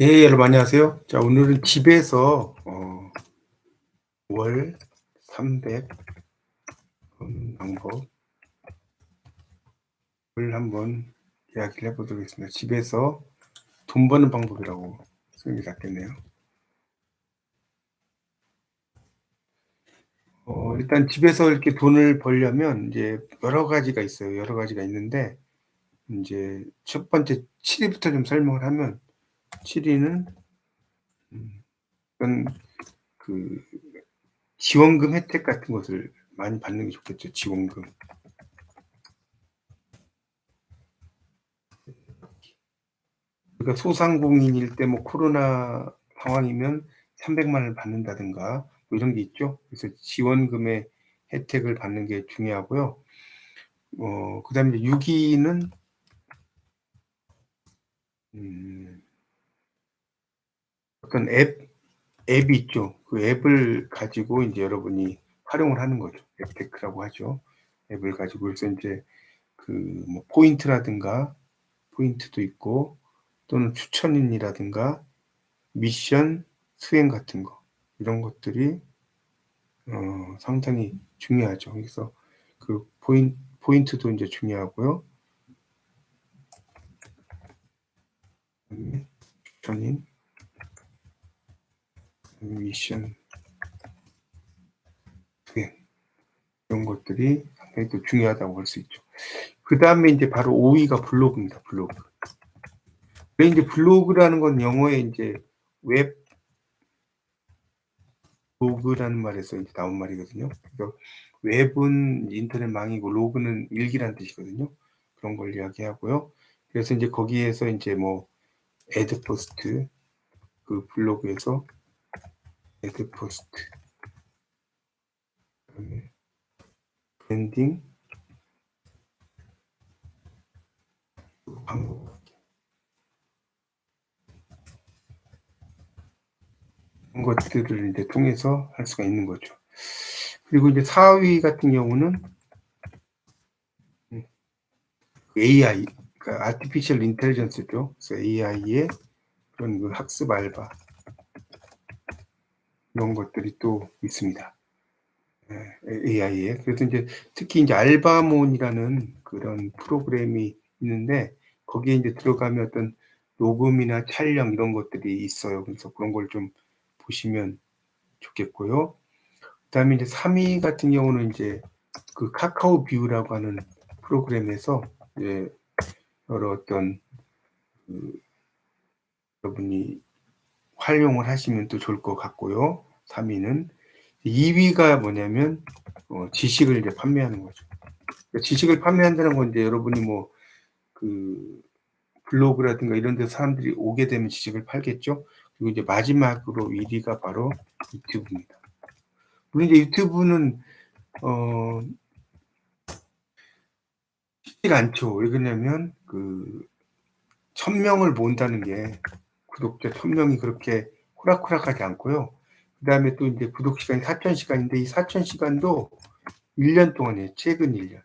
예, 여러분 안녕하세요. 자, 오늘은 집에서 어, 월 300 방법을 한번 이야기를 해보도록 하겠습니다. 집에서 돈 버는 방법이라고 쓰는 게 낫겠네요. 어, 일단 집에서 이렇게 돈을 벌려면 이제 여러 가지가 있어요. 여러 가지가 있는데 이제 첫 번째 7위부터 좀 설명을 하면 7위는 음, 어떤 그 지원금 혜택 같은 것을 많이 받는 게 좋겠죠. 지원금. 그러니까 소상공인일 때 뭐 코로나 상황이면 300만 원을 받는다든가 뭐 이런 게 있죠. 그래서 지원금의 혜택을 받는 게 중요하고요. 어, 그 다음에 6위는 음, 어떤 앱, 앱이 있죠. 그 앱을 가지고 이제 여러분이 활용을 하는 거죠. 앱테크라고 하죠. 앱을 가지고 그래서 이제 그 뭐 포인트라든가 포인트도 있고 또는 추천인이라든가 미션 수행 같은 거 이런 것들이 어, 상당히 중요하죠. 그래서 그 포인, 포인트도 이제 중요하고요. 추천인 미션 수행 이런 것들이 상당히 또 중요하다고 볼 수 있죠. 그 다음에 이제 바로 5위가 블로그입니다. 블로그. 근데 이제 블로그라는 건 영어에 이제 웹 로그라는 말에서 이제 나온 말이거든요. 그래서 웹은 인터넷망이고 로그는 일기라는 뜻이거든요. 그런 걸 이야기하고요. 그래서 이제 거기에서 이제 뭐 애드 포스트 그 블로그에서 애드 포스트. 브랜딩? 광고 이런 것들을 이제 통해서 할 수가 있는 거죠. 그리고 이제 4위 같은 경우는 AI, 그러니까 Artificial Intelligence죠. 그래서 AI의 그런 그 학습 알바 이런 것들이 또 있습니다. AI에 그래서 이제 특히 이제 알바몬이라는 그런 프로그램이 있는데 거기에 이제 들어가면 어떤 녹음이나 촬영 이런 것들이 있어요. 그래서 그런 걸 좀 보시면 좋겠고요. 그다음에 이제 3위 같은 경우는 이제 그 카카오 뷰라고 하는 프로그램에서 이제 여러 어떤 그 여러분이 활용을 하시면 또 좋을 것 같고요. 3위는 2위가 뭐냐면 어, 지식을 이제 판매하는 거죠. 그러니까 지식을 판매한다는 건 이제 여러분이 뭐 그 블로그라든가 이런 데 사람들이 오게 되면 지식을 팔겠죠. 그리고 이제 마지막으로 1위가 바로 유튜브입니다. 물론 이제 유튜브는 어 쉽지가 않죠. 왜 그러냐면 그 천명을 모은다는 게 구독자 천명이 그렇게 호락호락하지 않고요. 그 다음에 또 이제 구독 시간이 4천 시간인데 이 4천 시간도 1년 동안이에요. 최근 1년.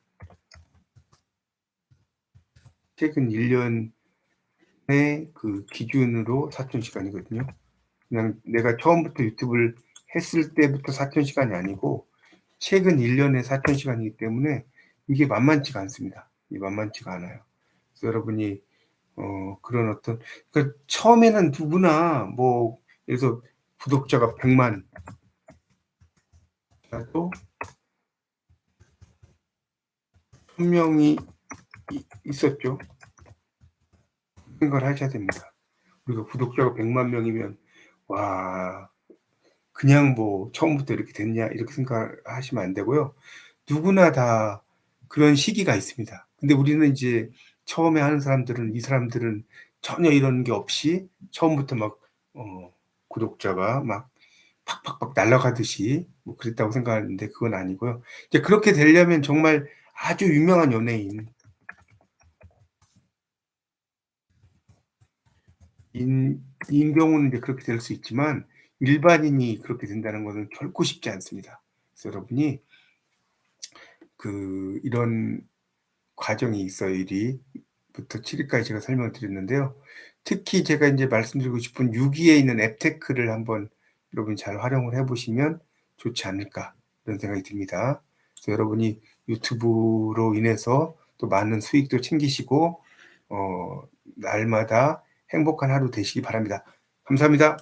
최근 1년의 그 기준으로 4천 시간이거든요. 그냥 내가 처음부터 유튜브를 했을 때부터 4천 시간이 아니고 최근 1년에 4천 시간이기 때문에 이게 만만치가 않습니다. 이 만만치가 않아요. 그래서 여러분이 어 그런 어떤 그 처음에는 누구나 뭐 그래서 구독자가 100만 또 1000명이 있었죠. 생각을 하셔야 됩니다. 우리가 구독자가 100만 명이면 와 그냥 뭐 처음부터 이렇게 됐냐 이렇게 생각하시면 안 되고요. 누구나 다 그런 시기가 있습니다. 근데 우리는 이제 처음에 하는 사람들은 이 사람들은 전혀 이런 게 없이 처음부터 막 어, 구독자가 막 팍팍팍 날아가듯이 뭐 그랬다고 생각하는데 그건 아니고요. 이제 그렇게 되려면 정말 아주 유명한 연예인 인, 인 경우는 이제 그렇게 될 수 있지만 일반인이 그렇게 된다는 것은 결코 쉽지 않습니다. 그래서 여러분이 그 이런 과정이 있어요. 일이 부터 7위까지 제가 설명을 드렸는데요. 특히 제가 이제 말씀드리고 싶은 6위에 있는 앱테크를 한번 여러분이 잘 활용을 해보시면 좋지 않을까 이런 생각이 듭니다. 그래서 여러분이 유튜브로 인해서 또 많은 수익도 챙기시고 어, 날마다 행복한 하루 되시기 바랍니다. 감사합니다.